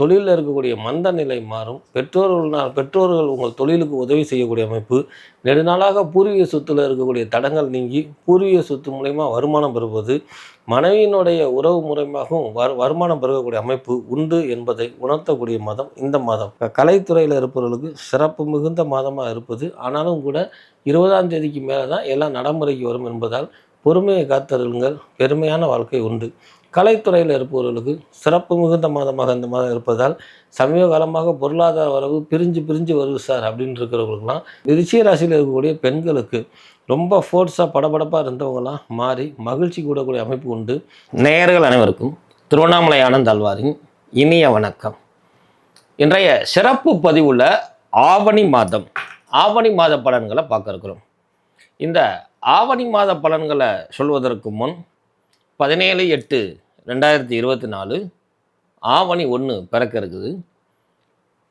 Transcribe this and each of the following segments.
தொழிலில் இருக்கக்கூடிய மந்த நிலை மாறும். பெற்றோர்கள் பெற்றோர்கள் உங்கள் தொழிலுக்கு உதவி செய்யக்கூடிய அமைப்பு. நெடுநாளாக பூர்வீக சொத்துல இருக்கக்கூடிய தடங்கள் நீங்கி பூர்வீக சொத்து மூலயமா வருமானம் பெறுவது மனைவியினுடைய உறவு முறைமாகவும் வரு வருமானம் பெறக்கூடிய அமைப்பு உண்டு என்பதை உணர்த்தக்கூடிய மாதம் இந்த மாதம். கலைத்துறையில் இருப்பவர்களுக்கு சிறப்பு மிகுந்த மாதமாக இருப்பது. ஆனாலும் கூட இருபதாம் தேதிக்கு மேலே தான் எல்லாம் நடைமுறைக்கு வரும் என்பதால் பொறுமையை காத்தருங்கள் பெருமையான வாழ்க்கை உண்டு. கலைத்துறையில் இருப்பவர்களுக்கு சிறப்பு மிகுந்த மாதமாக இந்த மாதம் இருப்பதால் சமீப காலமாக பொருளாதார வரவு பிரிஞ்சு பிரிஞ்சு வருது சார் அப்படின்னு இருக்கிறவங்களுக்குலாம் ரிஷிய ராசியில் இருக்கக்கூடிய பெண்களுக்கு ரொம்ப ஃபோர்ஸாக படபடப்பாக இருந்தவங்களாம் மாறி மகிழ்ச்சி கூடக்கூடிய அமைப்பு உண்டு. நேயர்கள் அனைவருக்கும் திருவண்ணாமலை ஆனந்த் அல்வாரின் இனிய வணக்கம். இன்றைய சிறப்பு பதிவுள்ள ஆவணி மாதம் ஆவணி மாத பலன்களை பார்க்க இருக்கிறோம். இந்த ஆவணி மாத பலன்களை சொல்வதற்கு முன் பதினேழு எட்டு ரெண்டாயிரத்தி இருபத்தி நாலு ஆவணி ஒன்று பிறக்க இருக்குது.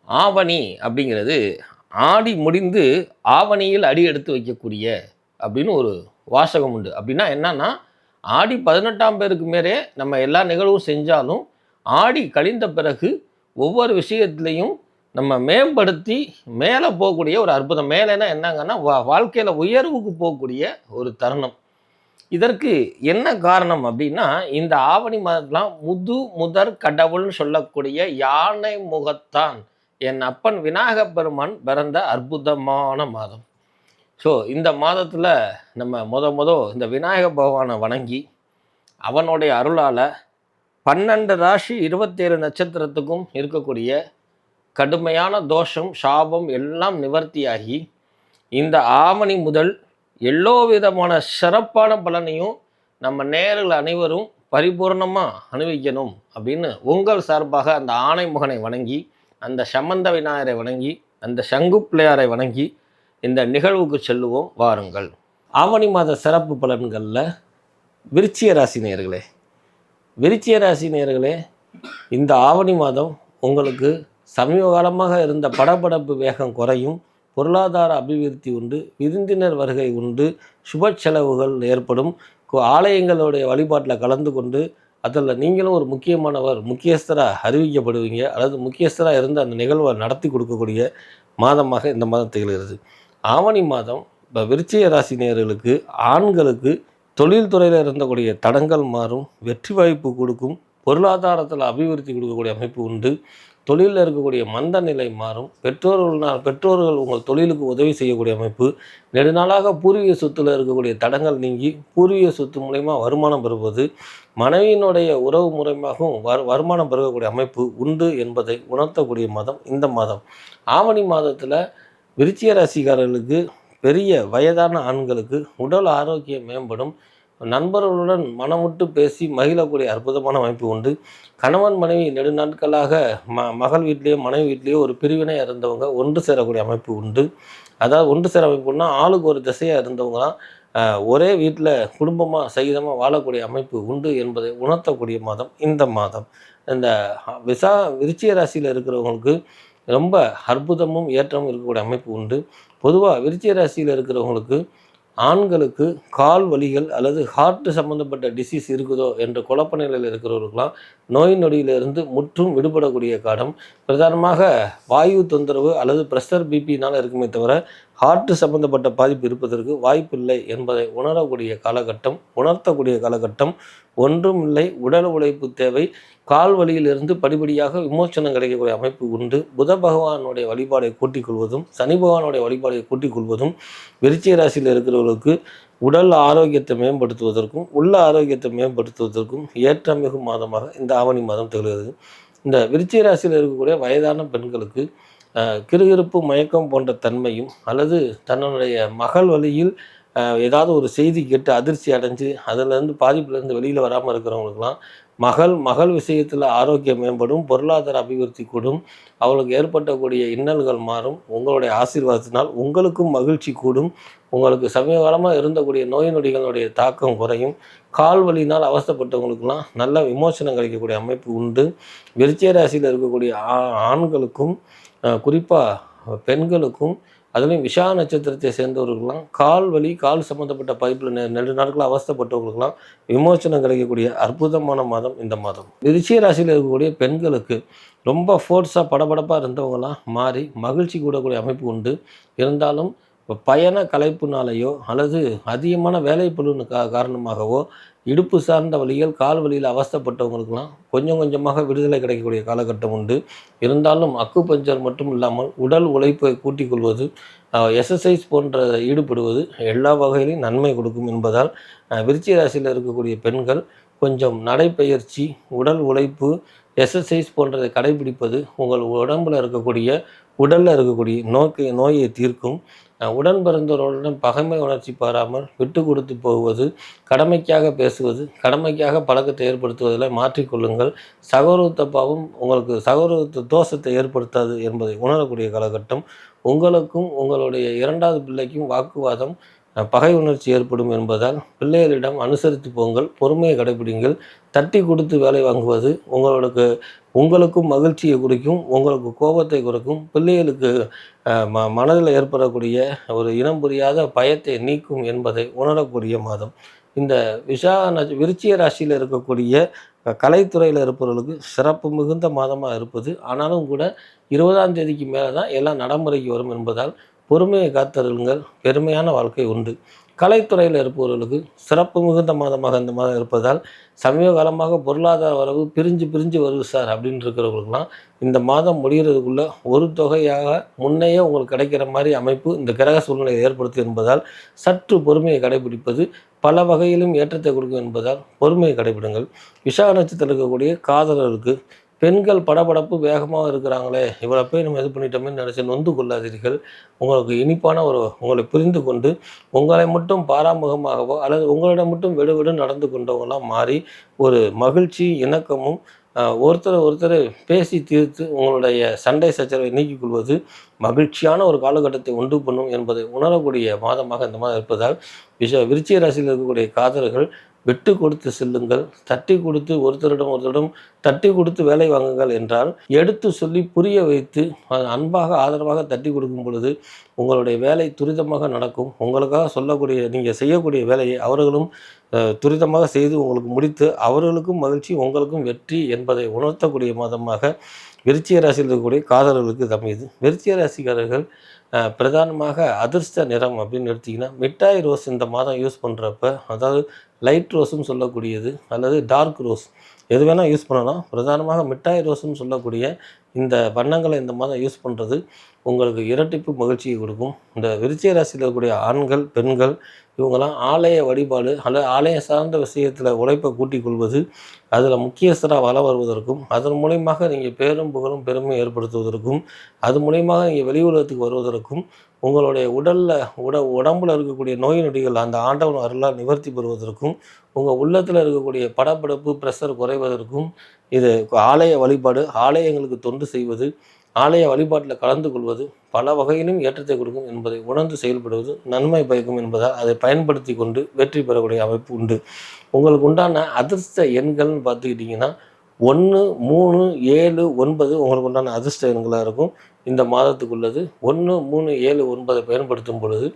ஆவணி அப்படிங்கிறது ஆடி முடிந்து ஆவணியில் அடி எடுத்து வைக்கக்கூடிய அப்படின்னு ஒரு வாசகம் உண்டு. அப்படின்னா என்னன்னா ஆடி பதினெட்டாம் பேருக்கு மேலே நம்ம எல்லா நிகழ்வும் செஞ்சாலும் ஆடி கழிந்த பிறகு ஒவ்வொரு விஷயத்துலையும் நம்ம மேம்படுத்தி மேலே போகக்கூடிய ஒரு அற்புதம். மேலேனா என்னங்கன்னா வா வாழ்க்கையில் உயர்வுக்கு போகக்கூடிய ஒரு தருணம். இதற்கு என்ன காரணம் அப்படின்னா இந்த ஆவணி மாதம்லாம் முது முதற் கடவுள்னு சொல்லக்கூடிய யானை முகத்தான் என் அப்பன் விநாயக பெருமான் பிறந்த அற்புதமான மாதம். ஸோ இந்த மாதத்தில் நம்ம முத முத இந்த விநாயக பகவானை வணங்கி அவனுடைய அருளால் பன்னெண்டு ராசி இருபத்தேழு நட்சத்திரத்துக்கும் இருக்கக்கூடிய கடுமையான தோஷம் சாபம் எல்லாம் நிவர்த்தியாகி இந்த ஆவணி முதல் எல்லோ விதமான சிறப்பான பலனையும் நம்ம நேர்கள் அனைவரும் பரிபூர்ணமாக அனுபவிக்கணும் அப்படின்னு உங்கள் சார்பாக அந்த ஆணைமுகனை வணங்கி அந்த சம்பந்த விநாயகரை வணங்கி அந்த சங்கு பிள்ளையாரை வணங்கி இந்த நிகழ்வுக்கு செல்லுவோம். வாருங்கள். ஆவணி மாத சிறப்பு பலன்களில் விருச்சிய ராசி நேர்களே விருச்சிய ராசி நேர்களே இந்த ஆவணி மாதம் உங்களுக்கு சமீப காலமாக இருந்த படபடப்பு வேகம் குறையும். பொருளாதார அபிவிருத்தி உண்டு விருந்தினர் வருகை உண்டு சுப செலவுகள் ஏற்படும். ஆலயங்களுடைய வழிபாட்டில் கலந்து கொண்டு அதில் நீங்களும் ஒரு முக்கியமானவர் முக்கியஸ்தராக அறிவிக்கப்படுவீங்க அல்லது முக்கியஸ்தராக இருந்து அந்த நிகழ்வை நடத்தி கொடுக்கக்கூடிய மாதமாக இந்த மாதம் திகழ்கிறது. ஆவணி மாதம் இப்போ விருச்சிக ராசி நேர்களுக்கு ஆண்களுக்கு தொழில்துறையில் இருந்தக்கூடிய தடங்கள் மாறும் வெற்றி வாய்ப்பு கொடுக்கும் பொருளாதாரத்தில் அபிவிருத்தி கொடுக்கக்கூடிய அமைப்பு உண்டு. தொழிலில் இருக்கக்கூடிய மந்த நிலை மாறும். பெற்றோர்கள் பெற்றோர்கள் உங்கள் தொழிலுக்கு உதவி செய்யக்கூடிய அமைப்பு. நெடுநாளாக பூர்வீக சொத்துல இருக்கக்கூடிய தடங்கள் நீங்கி பூர்வீக சொத்து மூலயமா வருமானம் பெறுவது மனைவியினுடைய உறவு முறைமாகவும் வரு வருமானம் பெறக்கூடிய அமைப்பு உண்டு என்பதை உணர்த்தக்கூடிய மாதம் இந்த மாதம். ஆவணி மாதத்தில் விருச்சிய ராசிக்காரர்களுக்கு பெரிய வயதான ஆண்களுக்கு உடல் ஆரோக்கியம் மேம்படும். நண்பர்களுடன் மனமுட்டு பேசி மகிழக்கூடிய அற்புதமான அமைப்பு உண்டு. கணவன் மனைவி நெடுநாட்களாக ம மகள் வீட்லேயோ மனைவி வீட்லேயோ ஒரு பிரிவினை இருந்தவங்க ஒன்று சேரக்கூடிய அமைப்பு உண்டு. அதாவது ஒன்று சேர அமைப்புன்னா ஆளுக்கு ஒரு திசையாக இருந்தவங்களாம் ஒரே வீட்டில் குடும்பமாக சகிதமாக வாழக்கூடிய அமைப்பு உண்டு என்பதை உணர்த்தக்கூடிய மாதம் இந்த மாதம். இந்த விசா விருச்சிய ராசியில் இருக்கிறவங்களுக்கு ரொம்ப அற்புதமும் ஏற்றமும் இருக்கக்கூடிய அமைப்பு உண்டு. பொதுவாக விருச்சிய ராசியில் இருக்கிறவங்களுக்கு ஆண்களுக்கு கால் வலிகள் அல்லது ஹார்ட் சம்மந்தப்பட்ட டிசீஸ் இருக்குதோ என்ற குழப்ப நிலையில் இருக்கிறவர்களுக்கெல்லாம் நோய் நொடியிலிருந்து முற்றும் விடுபடக்கூடிய காலம். பிரதானமாக வாயு தொந்தரவு அல்லது ப்ரெஷர் பிபினால் இருக்குமே தவிர ஹார்ட் சம்பந்தப்பட்ட பாதிப்பு இருப்பதற்கு வாய்ப்பில்லை என்பதை உணரக்கூடிய காலகட்டம் உணர்த்தக்கூடிய காலகட்டம் ஒன்றும் இல்லை. உடல் உழைப்பு தேவை. கால் வழியிலிருந்து படிப்படியாக விமோசனம் கிடைக்கக்கூடிய அமைப்பு உண்டு. புத பகவானுடைய வழிபாடை கூட்டிக் கொள்வதும் சனி பகவானுடைய வழிபாடை கூட்டிக் கொள்வதும் விருச்சிக ராசியில் இருக்கிறவர்களுக்கு உடல் ஆரோக்கியத்தை மேம்படுத்துவதற்கும் உள்ள ஆரோக்கியத்தை மேம்படுத்துவதற்கும் ஏற்றமிகு மாதமாக இந்த ஆவணி மாதம் திகழ்கிறது. இந்த விருச்சிக ராசியில் இருக்கக்கூடிய வயதான பெண்களுக்கு அஹ், கிறுகிறுப்பு மயக்கம் போன்ற தன்மையும் அல்லது தன்னுடைய மகள் வழியில் ஏதாவது ஒரு செய்தி கேட்டு அதிர்ச்சி அடைஞ்சு அதிலேருந்து பாதிப்புலேருந்து வெளியில் வராமல் இருக்கிறவங்களுக்கெல்லாம் மகள் மகள் விஷயத்தில் ஆரோக்கியம் மேம்படும் பொருளாதார அபிவிருத்தி கூடும் அவளுக்கு ஏற்பட்டக்கூடிய இன்னல்கள் மாறும் உங்களுடைய ஆசீர்வாதத்தினால் உங்களுக்கும் மகிழ்ச்சி கூடும் உங்களுக்கு சமீப காலமாக இருந்தக்கூடிய நோய் நொடிகளுடைய தாக்கம் குறையும் கால் வலியினால் அவஸ்தைப்பட்டவங்களுக்கெல்லாம் நல்ல விமோசனம் கிடைக்கக்கூடிய அமைப்பு உண்டு விருச்சிய ராசியில் இருக்கக்கூடிய ஆ- ஆண்களுக்கும் குறிப்பாக பெண்களுக்கும் அதுலேயும் விஷா நட்சத்திரத்தை சேர்ந்தவர்களுக்கெல்லாம் கால் வலி கால் சம்மந்தப்பட்ட பைப்பில் நெ நெடு நாட்கள் அவஸ்தப்பட்டவர்களுக்கெல்லாம் விமோசனம் கிடைக்கக்கூடிய அற்புதமான மாதம் இந்த மாதம். விருச்சிக ராசியில் இருக்கக்கூடிய பெண்களுக்கு ரொம்ப ஃபோர்ஸாக படபடப்பாக இருந்தவங்களாம் மாறி மகிழ்ச்சி கூடக்கூடிய அமைப்பு உண்டு. இருந்தாலும் இப்போ பயண கலைப்புனாலேயோ அல்லது அதிகமான வேலைப்பழுன்னு கா காரணமாகவோ இடுப்பு சார்ந்த வழிகள் கால் வலியில் அவஸ்தப்பட்டவங்களுக்கெல்லாம் கொஞ்சம் கொஞ்சமாக விடுதலை கிடைக்கக்கூடிய காலகட்டம் உண்டு. இருந்தாலும் அக்கு பஞ்சர் மட்டும் இல்லாமல் உடல் உழைப்பை கூட்டிக் கொள்வது எக்ஸசைஸ் போன்ற ஈடுபடுவது எல்லா வகையிலும் நன்மை கொடுக்கும் என்பதால் விருச்சி ராசியில் இருக்கக்கூடிய பெண்கள் கொஞ்சம் நடைப்பயிற்சி உடல் உழைப்பு எக்ஸசைஸ் போன்றதை கடைபிடிப்பது உங்கள் உடம்பில் இருக்கக்கூடிய உடலில் இருக்கக்கூடிய நோக்கு நோயை தீர்க்கும். உடன் பிறந்தவர்களுடன் பகைமை உணர்ச்சி பாராமல் விட்டு கொடுத்து போவது கடமைக்காக பேசுவது கடமைக்காக பழக்கத்தை ஏற்படுத்துவதில் மாற்றிக்கொள்ளுங்கள் சகோதரத்தப்பாவும் உங்களுக்கு சகோதரத்த தோஷத்தை ஏற்படுத்தாது என்பதை உணரக்கூடிய காலகட்டம். உங்களுக்கும் உங்களுடைய இரண்டாவது பிள்ளைக்கும் வாக்குவாதம் பகை உணர்ச்சி ஏற்படும் என்பதால் பிள்ளைகளிடம் அனுசரித்து போங்கள் பொறுமையை கடைபிடிங்கள் தட்டி கொடுத்து வேலை வாங்குவது உங்களுக்கு உங்களுக்கும் மகிழ்ச்சியை கொடுக்கும் உங்களுக்கு கோபத்தை கொடுக்கும் பிள்ளைகளுக்கு ம மனதில் ஏற்படக்கூடிய ஒரு இனம் புரியாத பயத்தை நீக்கும் என்பதை உணரக்கூடிய மாதம். இந்த விஷா விருச்சிய ராசியில் இருக்கக்கூடிய கலைத்துறையில் இருப்பவர்களுக்கு சிறப்பு மிகுந்த மாதமாக இருப்பது. ஆனாலும் கூட இருபதாம் தேதிக்கு மேலே தான் எல்லாம் நடைமுறைக்கு வரும் என்பதால் பொறுமையை காத்தருங்கள் பெருமையான வாழ்க்கை உண்டு. கலைத்துறையில் இருப்பவர்களுக்கு சிறப்பு மிகுந்த மாதமாக இந்த மாதம் இருப்பதால் சமீப காலமாக பொருளாதார வரவு பிரிஞ்சு பிரிஞ்சு வருது சார் அப்படின்னு இருக்கிறவங்களுக்குலாம் இந்த மாதம் முடிகிறதுக்குள்ளே ஒரு தொகையாக முன்னையே உங்களுக்கு கிடைக்கிற மாதிரி அமைப்பு இந்த கிரக சூழ்நிலையை ஏற்படுத்தும் என்பதால் சற்று பொறுமையை கடைபிடிப்பது பல வகையிலும் ஏற்றத்தை கொடுக்கும் என்பதால் பொறுமையை கடைபிடுங்கள். விசாக நட்சத்திரம் இருக்கக்கூடிய காதலருக்கு பெண்கள் படபடப்பு வேகமாக இருக்கிறாங்களே இவ்வளோ போய் நம்ம இது பண்ணிட்டோமே நினச்சி நொந்து கொள்ளாதீர்கள். உங்களுக்கு இனிப்பான ஒரு உங்களை புரிந்து கொண்டு உங்களை மட்டும் பாராமுகமாகவோ அல்லது உங்களிடம் மட்டும் விடுவிடு நடந்து கொண்டவங்களாம் மாறி ஒரு மகிழ்ச்சி இணக்கமும் ஒருத்தரை ஒருத்தர் பேசி தீர்த்து உங்களுடைய சண்டை சச்சரவை நீக்கிக் கொள்வது மகிழ்ச்சியான ஒரு காலகட்டத்தை உண்டு பண்ணும் என்பதை உணரக்கூடிய மாதமாக இந்த மாதம் இருப்பதால் விஷ விருச்சிய ராசியில் இருக்கக்கூடிய காதல்கள் விட்டு கொடுத்து செல்லுங்கள் தட்டி கொடுத்து ஒருத்தரிடம் ஒருத்தரிடம் தட்டி கொடுத்து வேலை வாங்குங்கள் என்றால் எடுத்து சொல்லி புரிய வைத்து அன்பாக ஆதரவாக தட்டி கொடுக்கும் பொழுது உங்களுடைய வேலை துரிதமாக நடக்கும். உங்களுக்காக சொல்லக்கூடிய நீங்கள் செய்யக்கூடிய வேலையை அவர்களும் துரிதமாக செய்து உங்களுக்கு முடித்து அவர்களுக்கும் மகிழ்ச்சி உங்களுக்கும் வெற்றி என்பதை உணர்த்தக்கூடிய மாதமாக விருச்சிய ராசியில் இருக்கக்கூடிய காதலர்களுக்கு தமையுது விருச்சிய ராசிக்காரர்கள் பிரதானமாக அதிர்ஷ்ட நிறம் அப்படின்னு எடுத்திங்கன்னா மிட்டாய் ரோஸ் இந்த மாதம் யூஸ் பண்ணுறப்ப அதாவது லைட் ரோஸும் சொல்லக்கூடியது அல்லது டார்க் ரோஸ் எது வேணால் யூஸ் பண்ணலாம். பிரதானமாக மிட்டாய் ரோஸும் சொல்லக்கூடிய இந்த வண்ணங்களை இந்த மாதம் யூஸ் பண்ணுறது உங்களுக்கு இரட்டிப்பு மகிழ்ச்சியை கொடுக்கும். இந்த விருச்சிக ராசியில் இருக்கக்கூடிய ஆண்கள் பெண்கள் இவங்கெல்லாம் ஆலய வழிபாடு அல்லது ஆலய சார்ந்த விஷயத்தில் உழைப்பை கூட்டிக் கொள்வது அதில் முக்கியஸ்தராக வள வருவதற்கும் அதன் மூலயமாக நீங்கள் பேரும் புகழும் பெருமை ஏற்படுத்துவதற்கும் அது மூலயமாக நீங்கள் வெளி உலகத்துக்கு வருவதற்கும் உங்களுடைய உடலில் உட உடம்பில் இருக்கக்கூடிய நோய் நொடிகள் அந்த ஆண்டவன் அருளால் நிவர்த்தி பெறுவதற்கும் உங்கள் உள்ளத்தில் இருக்கக்கூடிய படப்படப்பு ப்ரெஷர் குறைவதற்கும் இது ஆலய வழிபாடு ஆலயங்களுக்கு தொண்டு செய்வது ஆலய வழிபாட்டில் கலந்து கொள்வது பல வகையிலும் ஏற்றத்தை கொடுக்கும் என்பதை உணர்ந்து செயல்படுவது நன்மை பயக்கும் என்பதால் அதை பயன்படுத்தி கொண்டு வெற்றி பெறக்கூடிய அமைப்பு உண்டு. உங்களுக்கு உண்டான அதிர்ஷ்ட எண்கள்னு பார்த்துக்கிட்டிங்கன்னா ஒன்று மூணு ஏழு ஒன்பது உங்களுக்கு உண்டான அதிர்ஷ்ட எண்களாக இருக்கும். இந்த மாதத்துக்குள்ளது ஒன்று மூணு ஏழு ஒன்பதை பயன்படுத்தும் பொழுது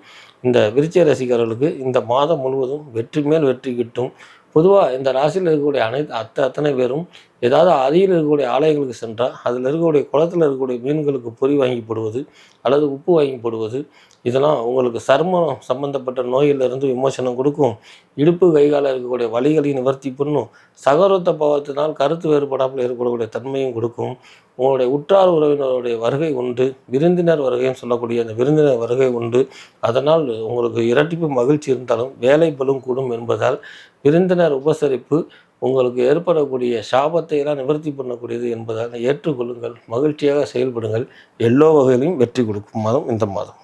இந்த விருச்சிக ரசிகர்களுக்கு இந்த மாதம் முழுவதும் வெற்றி மேல் வெற்றி கிட்டும். பொதுவாக இந்த ராசியில் இருக்கக்கூடிய அனைத்து அத்தை அத்தனை பேரும் ஏதாவது அருகில் இருக்கக்கூடிய ஆலயங்களுக்கு சென்றால் அதில் இருக்கக்கூடிய குளத்தில் இருக்கக்கூடிய மீன்களுக்கு பொறி வாங்கி போடுவது அல்லது உப்பு வாங்கி போடுவது இதெல்லாம் உங்களுக்கு சர்மம் சம்பந்தப்பட்ட நோயிலிருந்து விமோசனம் கொடுக்கும். இடுப்பு கைகால இருக்கக்கூடிய வலிகளையும் நிவர்த்தி பண்ணும். சகோரத்த பாவத்தினால் கருத்து வேறுபடாமல் ஏற்படக்கூடிய தன்மையும் கொடுக்கும். உங்களுடைய உற்றார் உறவினருடைய வருகை உண்டு. விருந்தினர் வருகைன்னு சொல்லக்கூடிய அந்த விருந்தினர் வருகை உண்டு. அதனால் உங்களுக்கு இரட்டிப்பு மகிழ்ச்சி இருந்தாலும் வேலை பலும் கூடும் என்பதால் விருந்தினர் உபசரிப்பு உங்களுக்கு ஏற்படக்கூடிய சாபத்தை எல்லாம் நிவர்த்தி பண்ணக்கூடியது என்பதாக ஏற்றுக்கொள்ளுங்கள் மகிழ்ச்சியாக செயல்படுங்கள். எல்லோ வகையிலையும் வெற்றி கொடுக்கும் மாதம் இந்த மாதம்.